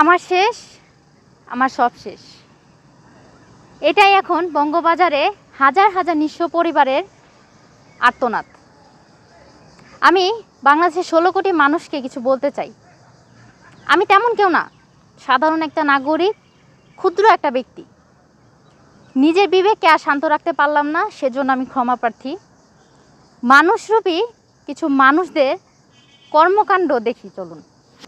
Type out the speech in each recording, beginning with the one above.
আমার শেষ, আমার সব শেষ। এটাই এখন বঙ্গবাজারে হাজার হাজার নিঃস্ব পরিবারের আর্তনাদ। আমি বাংলাদেশের ষোলো কোটি মানুষকে কিছু বলতে চাই। আমি তেমন কেউ না, সাধারণ একটা নাগরিক, ক্ষুদ্র একটা ব্যক্তি। নিজের বিবেককে আর শান্ত রাখতে পারলাম না, সেজন্য আমি ক্ষমা প্রার্থী। মানুষরূপী কিছু মানুষদের কর্মকাণ্ড দেখি, চলুন।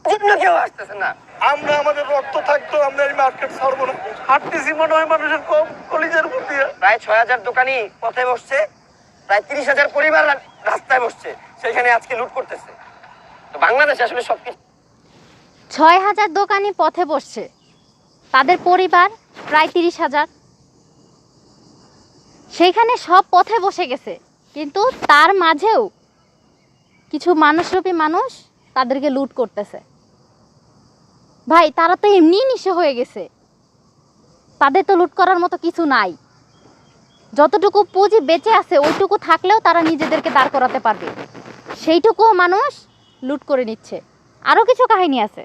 জন্য কেউ আসতেছে না। আমরা আমাদের রক্ত থাকতো আমরা এই মার্কেট ছাড়বো না। হাঁটতেছি মনে হয় মানুষের কম কলিজার উপর দিয়ে প্রায় ছয় হাজার দোকানি পথে বসছে প্রায় তিরিশ হাজার পরিবার রাস্তায় বসছে সেখানে আজকে লুট করতেছে। তো বাংলাদেশ আসলে সবকিছু ছয় হাজার দোকানি পথে বসছে। তাদের পরিবার প্রায় তিরিশ হাজার। সেইখানে সব পথে বসে গেছে। কিন্তু তার মাঝেও কিছু মানুষরূপী মানুষ তাদেরকে লুট করতেছে। ভাই, তারা তো এমনিই নিশে হয়ে গেছে। তাদের তো লুট করার মতো কিছু নাই। যতটুকু পুঁজি বেঁচে আছে, ওইটুকু থাকলেও তারা নিজেদেরকে দাঁড় করাতে পারবে। সেইটুকুও মানুষ লুট করে নিচ্ছে। আরও কিছু কাহিনী আছে।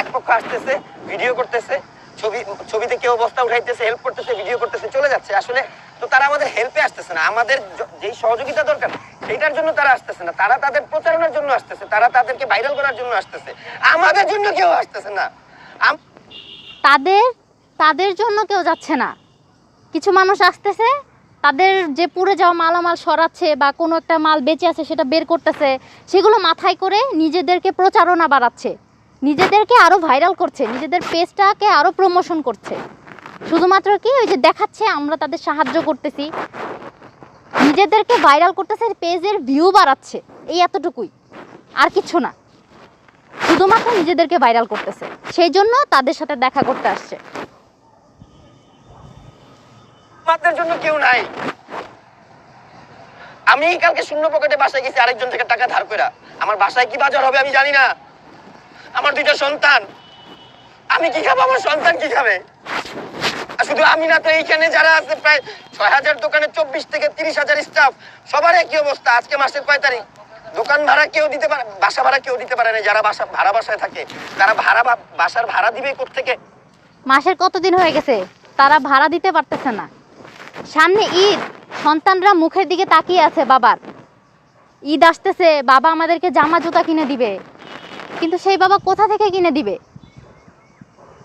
এক পক্ষ আসতেছে ভিডিও করতেছে, ছবি, ছবিতে কেউ বস্তা উঠাইতেছে হেল্প করতেছে ভিডিও করতেছে, চলে যাচ্ছে। আসলে তো তারা আমাদের হেল্পে আসতেছে না। আমাদের যেই সহযোগিতা দরকার সেইটার জন্য তারা আসতেছে না। তারা তাদের প্রচারণার জন্য আসতেছে, তারা তাদেরকে ভাইরাল করার জন্য আসতেছে। আমাদের জন্য কেউ আসতেছে না। তাদের তাদের জন্য কেউ যাচ্ছে না। কিছু মানুষ আসতেছে, তাদের যে পুড়ে যাওয়া মালামাল সরাচ্ছে বা কোনো একটা মাল বেঁচে আছে সেটা বের করতেছে, সেগুলো মাথায় করে নিজেদেরকে প্রচারণা বাড়াচ্ছে। নিজেদেরকে আরও ভাইরাল করছে, নিজেদের পেজটাকে আরও প্রমোশন করছে। শুধুমাত্র কি ওই যে দেখাচ্ছে, আমরা তাদের সাহায্য করতেছি। নিজেদেরকে ভাইরাল করতেছে পেজের ভিউ বাড়াচ্ছে, এই এতটুকুই। আর কিছু না। শুধুমাত্র নিজেদেরকে ভাইরাল করতেছে। সেই জন্য তাদের সাথে দেখা করতে আসছে। কেউ নাই। আমি কালকে শূন্য পকেটে বাসায় গেছি, আরেকজন থেকে টাকা ধার কইরা। আমার বাসায় কি বাজার হবে আমি জানি না। আমার দুইটা সন্তান। আমি কি খাব? আমার সন্তান কি খাবে? শুধু আমি না তো এইখানে যারা আছে, প্রায় ছয় হাজার দোকানে চব্বিশ থেকে তিরিশ হাজার স্টাফ সবার একই অবস্থা। আজকে মাসের কয় তারিখ? দোকান ভাড়া কেউ দিতে পারে, বাসা ভাড়া কেউ দিতে পারে না। যারা বাসা, ভাড়া বাসায় থাকে, তারা ভাড়া বাসার ভাড়া দিবে কোথেকে মাসের কতদিন হয়ে গেছে? তারা ভাড়া দিতে পারতেছে না। সামনে ঈদ। সন্তানরা মুখের দিকে তাকিয়ে আছে বাবার। ঈদ আসতেছে, বাবা আমাদেরকে জামা জুতা কিনে দিবে। কিন্তু সেই বাবা কোথা থেকে কিনে দিবে?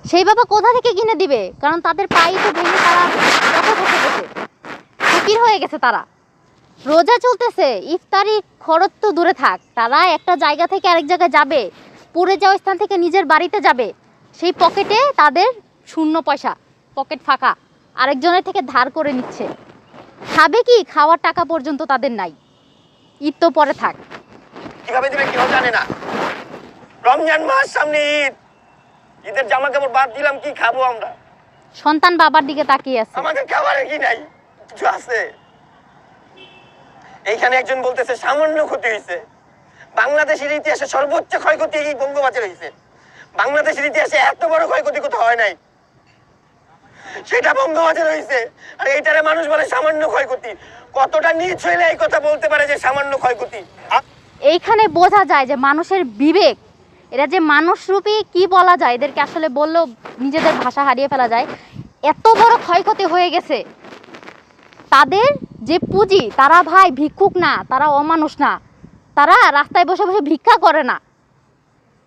সেই বাবা কোথা থেকে কিনে দিবে? কারণ তাদের পাই তো ভেঙে তারা ফকির হয়ে গেছে তারা। রোজা চলতেছে, ইফতারি খরচ তো দূরে থাক। তারা একটা জায়গা থেকে আরেক জায়গায় যাবে, পুড়ে যাওয়া স্থান থেকে নিজের বাড়িতে যাবে। সেই পকেটে তাদের শূন্য পয়সা, পকেট ফাঁকা। আরেকজনের থেকে ধার করে নিচ্ছে। খাবে কি? খাওয়ার টাকা পর্যন্ত তাদের নাই। ঈদ তো পরে থাক। কীভাবে দিবে কেউ জানে না। রমজান মাস সামনে ঈদ। ঈদের জামা কাপড় বাদ দিলাম কি খাব আমরা? সন্তান বাবার দিকে তাকিয়ে আছে। আমাদের খাবারে কি নাই? কিছু আছে? এইখানে একজন বলতেছে সামান্য ক্ষতি হয়েছে বাংলাদেশের ইতিহাসে সর্বোচ্চ ক্ষয়ক্ষতি এই বঙ্গবাজার হয়েছে বাংলাদেশের ইতিহাসে এত বড় ক্ষয়ক্ষতি কোথাও হয় নাই। সেটা বঙ্গবাজার হয়েছে আর এইটারে মানুষ বলে সামান্য ক্ষয়ক্ষতি। কতটা নিচ হইলে এই কথা বলতে পারে যে সামান্য ক্ষয়ক্ষতি? এইখানে বোঝা যায় যে মানুষের বিবেক এরা যে মানুষরূপী কি বলা যায়? এদেরকে আসলে বললেও নিজেদের ভাষা হারিয়ে ফেলা যায়। এত বড় ক্ষয়ক্ষতি হয়ে গেছে। তাদের যে পুঁজি, তারা ভাই ভিক্ষুক না, তারা অমানুষ না। তারা রাস্তায় বসে বসে ভিক্ষা করে না।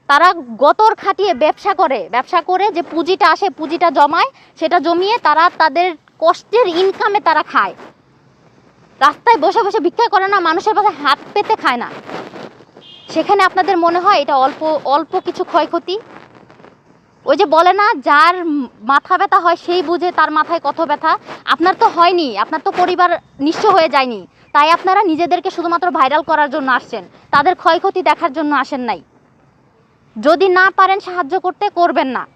তারা গতর খাটিয়ে ব্যবসা করে। ব্যবসা করে যে পুঁজিটা আসে, পুঁজিটা জমায়, সেটা জমিয়ে তারা তাদের কষ্টের ইনকামে তারা খায়। রাস্তায় বসে বসে ভিক্ষা করে না, মানুষের পাশে হাত পেতে খায় না। সেখানে আপনাদের মনে হয় এটা অল্প অল্প কিছু ক্ষয়ক্ষতি? ওই যে বলে না, যার মাথা ব্যথা হয় সেই বুঝে তার মাথায় কত ব্যথা। আপনার তো হয়নি, আপনার তো পরিবার নিঃস্ব হয়ে যায়নি। তাই আপনারা নিজেদেরকে শুধুমাত্র ভাইরাল করার জন্য আসছেন। তাদের ক্ষয়ক্ষতি দেখার জন্য আসেন নাই। যদি না পারেন সাহায্য করতে, করবেন না।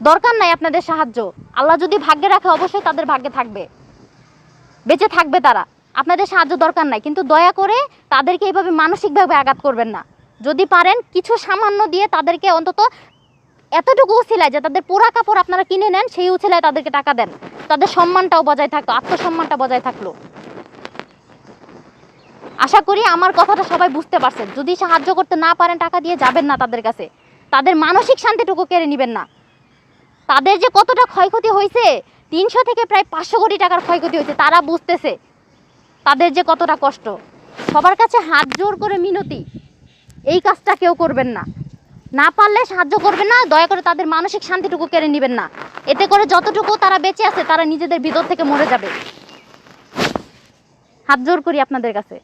দরকার নাই আপনাদের সাহায্য। আল্লাহ যদি ভাগ্যে রাখে অবশ্যই তাদের ভাগ্যে থাকবে। বেঁচে থাকবে তারা। আপনাদের সাহায্য দরকার নাই, কিন্তু দয়া করে তাদেরকে এইভাবে মানসিকভাবে আঘাত করবেন না। যদি পারেন, কিছু সামান্য দিয়ে তাদেরকে অন্তত এতটুকু উছিলায় যে তাদের পোড়া কাপড় আপনারা কিনে নেন, সেই উছিলায় তাদেরকে টাকা দেন। তাদের সম্মানটাও বজায় থাকতো আত্মসম্মানটা বজায় থাকল। আশা করি আমার কথাটা সবাই বুঝতে পারছেন। যদি সাহায্য করতে না পারেন, টাকা দিয়ে যাবেন না তাদের কাছে। তাদের মানসিক শান্তিটুকু কেড়ে নেবেন না। তাদের যে কতটা ক্ষয়ক্ষতি হয়েছে, তিনশো থেকে প্রায় পাঁচশো কোটি টাকার ক্ষয়ক্ষতি হয়েছে, তারা বুঝতেছে। তাদের যে কতটা কষ্ট। সবার কাছে হাত জোর করে মিনতি। এই কাজটা কেউ করবেন না। না পারলে সাহায্য করবেন না, দয়া করে তাদের মানসিক শান্তিটুকু কেড়ে নেবেন না। এতে করে যতটুকু তারা বেঁচে আছে, তারা নিজেদের ভিতর থেকে মরে যাবে। হাত জোর করি আপনাদের কাছে।